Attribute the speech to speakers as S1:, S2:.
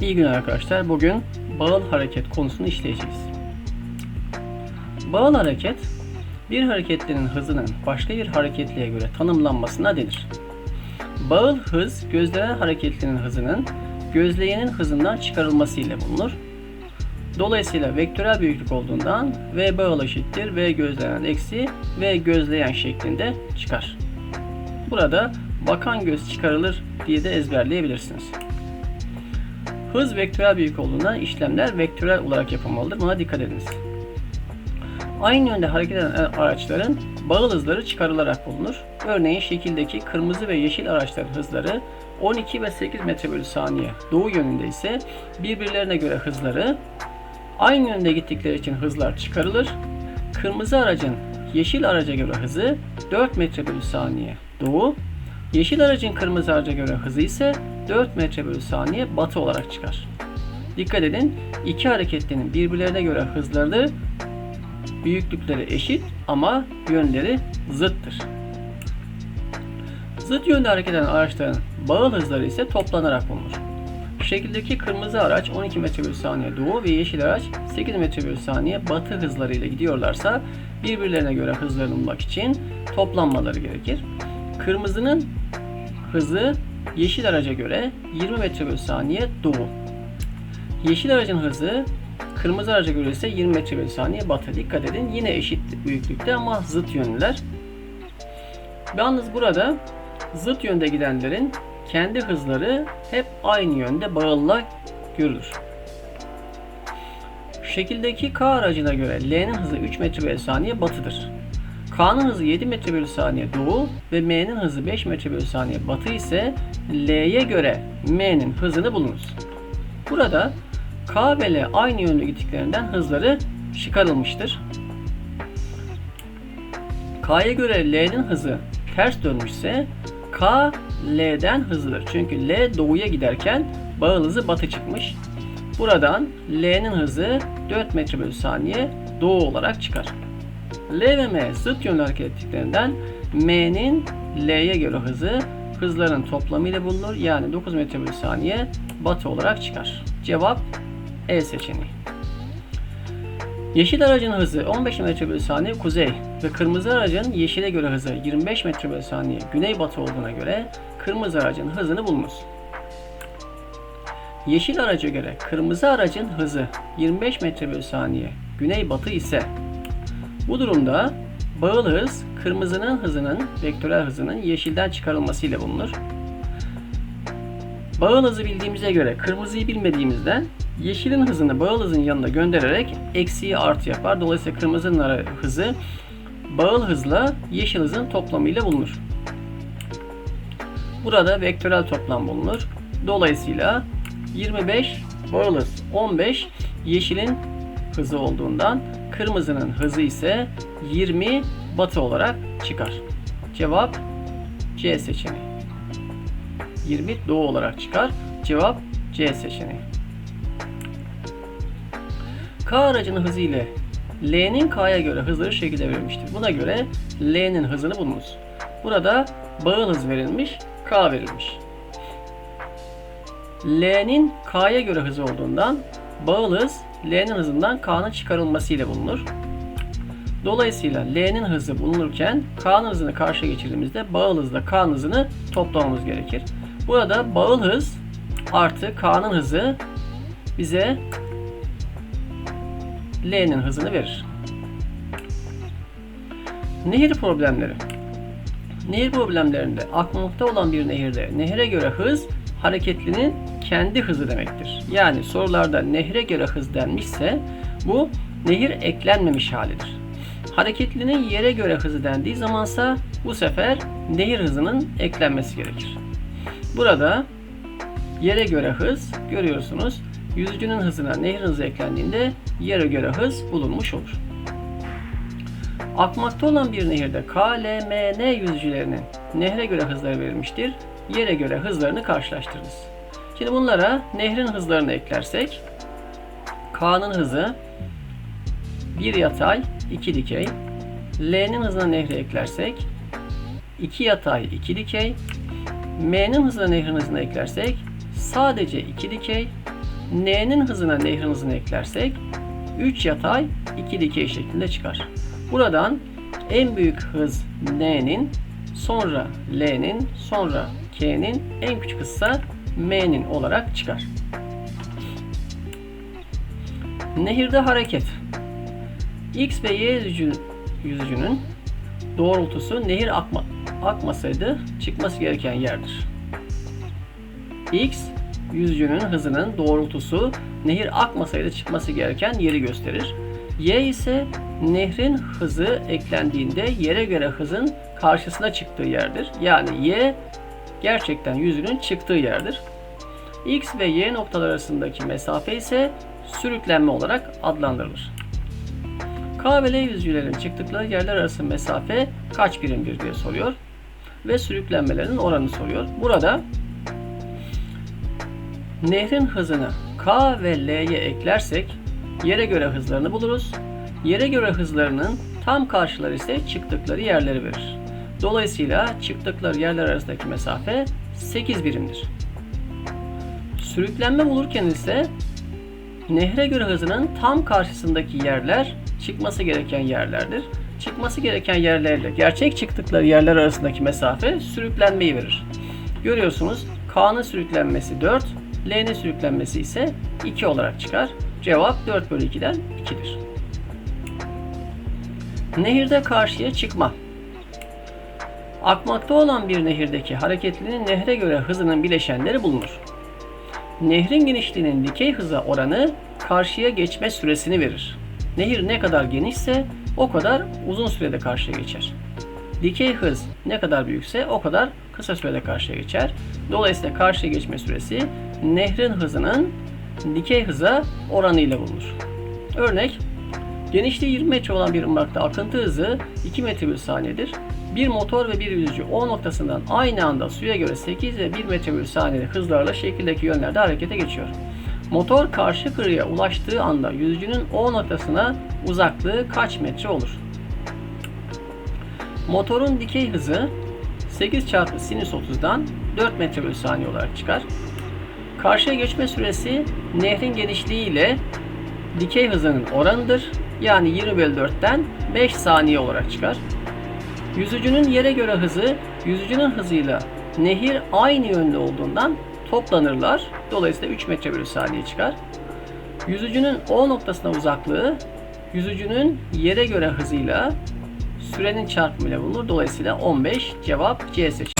S1: İyi günler arkadaşlar. Bugün bağıl hareket konusunu işleyeceğiz. Bağıl hareket, bir hareketlinin hızının başka bir hareketliye göre tanımlanmasına denir. Bağıl hız, gözlenen hareketlinin hızının gözleyenin hızından çıkarılması ile bulunur. Dolayısıyla vektörel büyüklük olduğundan V bağıl eşittir V gözlenen eksi V gözleyen şeklinde çıkar. Burada bakan göz çıkarılır diye de ezberleyebilirsiniz. Hız vektörel büyük olduğundan işlemler vektörel olarak yapılmalıdır. Buna dikkat ediniz. Aynı yönde hareket eden araçların bağıl hızları çıkarılarak bulunur. Örneğin şekildeki kırmızı ve yeşil araçların hızları 12 ve 8 metre bölü saniye. Doğu yönünde ise birbirlerine göre hızları aynı yönde gittikleri için hızlar çıkarılır. Kırmızı aracın yeşil araca göre hızı 4 metre bölü saniye doğu, yeşil aracın kırmızı araca göre hızı ise 4 metre bölü saniye batı olarak çıkar. Dikkat edin, iki hareketlinin birbirlerine göre hızları büyüklükleri eşit ama yönleri zıttır. Zıt yönde hareket eden araçların bağıl hızları ise toplanarak bulunur. Şekildeki kırmızı araç 12 metre bölü saniye doğu ve yeşil araç 8 metre bölü saniye batı hızlarıyla gidiyorlarsa birbirlerine göre hızlarını bulmak için toplanmaları gerekir. Kırmızının hızı yeşil araca göre 20 metre bölü saniye doğu. Yeşil aracın hızı kırmızı araca göre ise 20 metre bölü saniye batı. Dikkat edin yine eşit büyüklükte ama zıt yönlüler. Yalnız burada zıt yönde gidenlerin kendi hızları hep aynı yönde bağlı görülür. Şekildeki K aracına göre L'nin hızı 3 metre bölü saniye batıdır. K'nın hızı 7 metre bölü saniye doğu ve M'nin hızı 5 metre bölü saniye batı ise L'ye göre M'nin hızını bulunuz. Burada K ve L aynı yönde gittiklerinden hızları çıkarılmıştır. K'ya göre L'nin hızı ters dönmüşse K L'den hızlıdır. Çünkü L doğuya giderken bağıl hızı batı çıkmış. Buradan L'nin hızı 4 metre bölü saniye doğu olarak çıkar. L ve M zıt yönlü hareket ettiklerinden M'nin L'ye göre hızı hızların toplamı ile bulunur. Yani 9 metre bölü saniye batı olarak çıkar. Cevap E seçeneği. Yeşil aracın hızı 15 metre bölü saniye kuzey ve kırmızı aracın yeşile göre hızı 25 metre bölü saniye güneybatı olduğuna göre kırmızı aracın hızını bulunuz. Yeşil araca göre kırmızı aracın hızı 25 metre bölü saniye güneybatı ise bu durumda bağıl hız kırmızının hızının vektörel hızının yeşilden çıkarılması ile bulunur. Bağıl hızı bildiğimize göre kırmızıyı bilmediğimizden yeşilin hızını bağıl hızın yanına göndererek eksiği artı yapar. Dolayısıyla kırmızının hızı bağıl hızla yeşil hızın toplamıyla bulunur. Burada vektörel toplam bulunur. Dolayısıyla 25 bağıl hız 15 yeşilin hızı olduğundan kırmızının hızı ise 20 batı olarak çıkar. Cevap C seçeneği. 20 doğu olarak çıkar. Cevap C seçeneği. K aracının hızı ile L'nin K'ya göre hızları şekilde verilmiştir. Buna göre L'nin hızını bulunuz. Burada bağıl hız verilmiş, K verilmiş. L'nin K'ya göre hızı olduğundan bağıl hız L'nin hızından K'nın çıkarılması ile bulunur. Dolayısıyla L'nin hızı bulunurken K'nın hızını karşıya geçirdiğimizde bağıl hızla K'nın hızını toplamamız gerekir. Burada bağıl hız artı K'nın hızı bize L'nin hızını verir. Nehir problemleri. Nehir problemlerinde akmakta olan bir nehirde nehre göre hız hareketlinin kendi hızı demektir. Yani sorularda nehre göre hız denmişse bu nehir eklenmemiş halidir. Hareketlinin yere göre hızı dendiği zamansa bu sefer nehir hızının eklenmesi gerekir. Burada yere göre hız görüyorsunuz. Yüzücünün hızına nehir hızı eklendiğinde yere göre hız bulunmuş olur. Akmakta olan bir nehirde K, L, M, N yüzücülerinin nehre göre hızları verilmiştir. Yere göre hızlarını karşılaştırırız. Şimdi bunlara nehrin hızlarını eklersek K'nın hızı 1 yatay, 2 dikey. L'nin hızına nehri eklersek 2 yatay, 2 dikey. M'nin hızına nehrin hızını eklersek sadece 2 dikey, N'nin hızına nehrin hızını eklersek 3 yatay 2 dikey şeklinde çıkar. Buradan en büyük hız N'nin, sonra L'nin, sonra K'nin, en küçük hızsa M'nin olarak çıkar. Nehirde hareket. X ve Y yüzücü, yüzücünün doğrultusu nehir akma, akmasaydı çıkması gereken yerdir. X yüzücünün hızının doğrultusu nehir akmasaydı çıkması gereken yeri gösterir. Y ise nehrin hızı eklendiğinde yere göre hızın karşısına çıktığı yerdir. Yani Y gerçekten yüzünün çıktığı yerdir. X ve Y noktalar arasındaki mesafe ise sürüklenme olarak adlandırılır. K ve L yüzücülerin çıktıkları yerler arası mesafe kaç birimdir diye soruyor. Ve sürüklenmelerin oranı soruyor. Burada nehrin hızını K ve L'ye eklersek yere göre hızlarını buluruz. Yere göre hızlarının tam karşıları ise çıktıkları yerleri verir. Dolayısıyla çıktıkları yerler arasındaki mesafe 8 birimdir. Sürüklenme bulurken ise nehre göre hızının tam karşısındaki yerler çıkması gereken yerlerdir. Çıkması gereken yerlerle gerçek çıktıkları yerler arasındaki mesafe sürüklenmeyi verir. Görüyorsunuz K'nın sürüklenmesi 4, L'nin sürüklenmesi ise 2 olarak çıkar. Cevap 4 bölü 2'den 2'dir. Nehirde karşıya çıkma. Akmakta olan bir nehirdeki hareketlinin nehre göre hızının bileşenleri bulunur. Nehrin genişliğinin dikey hıza oranı karşıya geçme süresini verir. Nehir ne kadar genişse o kadar uzun sürede karşıya geçer. Dikey hız ne kadar büyükse o kadar kısa sürede karşıya geçer. Dolayısıyla karşıya geçme süresi nehrin hızının dikey hıza oranı ile bulunur. Örnek, genişliği 20 metre olan bir ırmakta akıntı hızı 2 metre bölü saniyedir. Bir motor ve bir yüzücü O noktasından aynı anda suya göre 8 ve 1 metre bölü saniyede hızlarla şekildeki yönlerde harekete geçiyor. Motor karşı kıyıya ulaştığı anda yüzücünün O noktasına uzaklığı kaç metre olur? Motorun dikey hızı 8 çarpı sinüs 30'dan 4 metre bölü saniye olarak çıkar. Karşıya geçme süresi nehrin genişliği ile dikey hızının oranıdır. Yani 20 bölü 4'ten 5 saniye olarak çıkar. Yüzücünün yere göre hızı yüzücünün hızıyla nehir aynı yönde olduğundan toplanırlar. Dolayısıyla 3 metre bölü saniye çıkar. Yüzücünün O noktasına uzaklığı yüzücünün yere göre hızıyla sürenin çarpımıyla bulunur. Dolayısıyla 15 cevap C seçeneği.